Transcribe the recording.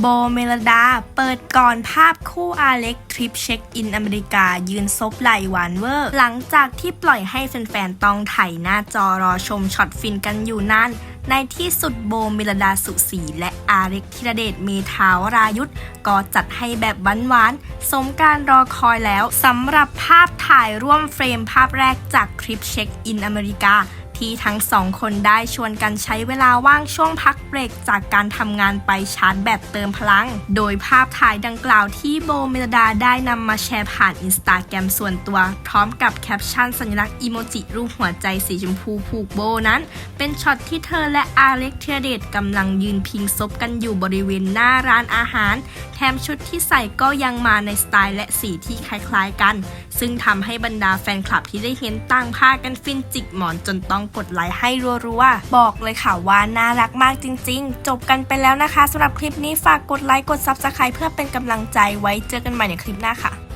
โบเมลดา เปิดก่อนภาพคู่อาเล็กทริปเช็คอินอเมริกา ยืนซบไหลหวานเวอร์ หลังจากที่ปล่อยให้แฟนๆ ต้องไถ่หน้าจอรอชมช็อตฟินกันอยู่นานในที่สุดโบเมลดาสุสี และอาเล็กธิรเดชเมธาวรายุทธก็จัดให้แบบหวานๆ สมการรอคอยแล้วสำหรับภาพถ่ายร่วมเฟรมภาพแรกจากทริปเช็คอินอเมริกา ที่ทั้งสองคนได้ชวนกันใช้เวลาว่างช่วงพักเบรกจากการทำงานไปชาร์จแบตเติมพลัง โดยภาพถ่ายดังกล่าวที่โบเมลดาได้นำมาแชร์ผ่านอินสตาแกรมส่วนตัว พร้อมกับแคปชั่นสัญลักษณ์อีโมจิรูปหัวใจสีชมพูผูกโบนั้น เป็นช็อตที่เธอและอาเล็กเทียเดตกำลังยืนพิงซบกันอยู่บริเวณหน้าร้านอาหาร แถมชุดที่ใส่ก็ยังมาในสไตล์และสีที่คล้ายๆกัน ซึ่งทำให้บรรดาแฟนคลับที่ได้เห็นต่างพากันฟินจิกหมอนจนต้องกดไลค์ให้รัวๆ บอกเลยค่ะว่าน่ารักมากจริง ๆ จบกันไปแล้วนะคะสำหรับคลิปนี้ฝากกดไลค์กด Subscribe เพื่อเป็นกำลังใจไว้เจอกันใหม่ในคลิปหน้าค่ะ